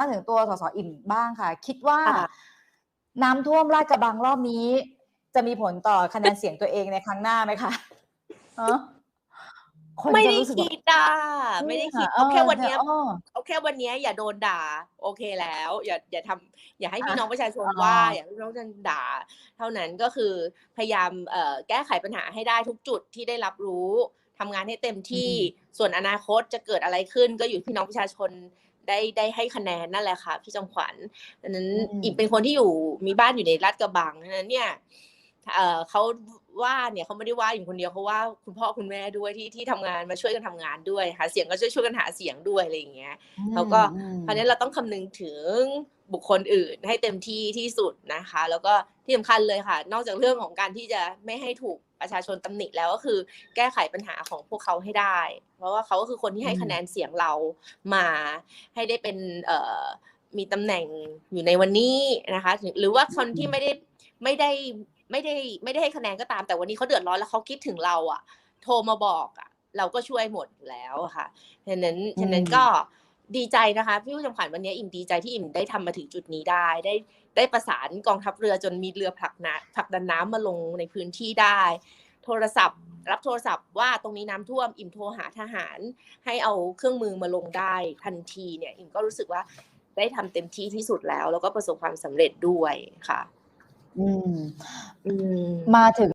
มาถึงตัวสสอิ่มบ้างค่ะ คิดว่าค่ะน้ำท่วมลาดกระบังรอบนี้ จะมีผลต่อคะแนนเสียงตัวเองในครั้งหน้าไหมคะฮะคนไม่จะได้รู้สึกว่าคิดอะไม่ได้คิดะเอาแค่วันเนี้ยอ้อเอาแค่วันเนี้ยอย่าโดนด่า โอเคแล้ว อย่าอย่าทำอย่าให้พี่อะน้องประชาชนอ๋อว่า อย่าให้พี่น้องประชาชนด่า เท่านั้นก็คือพยายามเอ่อแก้ไขปัญหาให้ได้ทุกจุดที่ได้รับรู้ทำงานให้เต็มที่ส่วนอนาคตจะเกิดอะไรขึ้น ก็อยู่ที่พี่น้องประชาชน ได้ได้ให้คะแนนนั่นแหละค่ะ พี่จอมขวัญดังนั้นอืมอิ่มเป็นคนที่อยู่มีบ้านอยู่ในลาดกระบังดังนั้นเนี่ยเอ่อเขาว่าเนี่ยเขาไม่ได้ว่าอยู่คนเดียวเขาว่าคุณพ่อคุณแม่ด้วยที่ที่ทำงานมาช่วยกันทำงานด้วยหาเสียงก็ช่วยช่วยกันหาเสียงด้วยอะไรอย่างเงี้ยแล้วก็อืมเพราะฉะนั้นเราต้องคำนึงถึง บุคคลอื่น ให้เต็มที่ที่สุดนะคะ แล้วก็ที่สำคัญเลยค่ะ นอกจากเรื่องของการที่จะไม่ให้ถูกประชาชนตำหนิแล้วก็คือแก้ไขปัญหาของพวกเขาให้ได้ เพราะว่าเขาก็คือคนที่ให้คะแนนเสียงเรามาให้ได้เป็นเมีตำแหน่งอยู่ในวันนี้นะคะ หรือว่าคนที่ไม่ได้ไม่ได้ไม่ได้ไม่ได้ให้คะแนนก็ตาม แต่วันนี้เขาเดือดร้อนแล้วเขาคิดถึงเราอะ โทรมาบอกอะ เราก็ช่วยหมดแล้วค่ะฉะนั้นฉะนั้นก็ ดีใจนะคะพี่ผู้ชมขวัญวันนี้อิ่มดีใจที่อิ่มได้ทำมาถึงจุดนี้ได้ได้ได้ประสานกองทัพเรือจนมีเรือผลักน้ำผลักดันน้ำมาลงในพื้นที่ได้ โทรศัพท์ รับโทรศัพท์ว่าตรงนี้น้ำท่วม อิ่มโทรหาทหาร ให้เอาเครื่องมือมาลงได้ทันทีเนี่ยอิ่มก็รู้สึกว่าได้ทำเต็มที่ที่สุดแล้ว แล้วก็ประสบความสำเร็จด้วยค่ะ อืม อืม มาถึง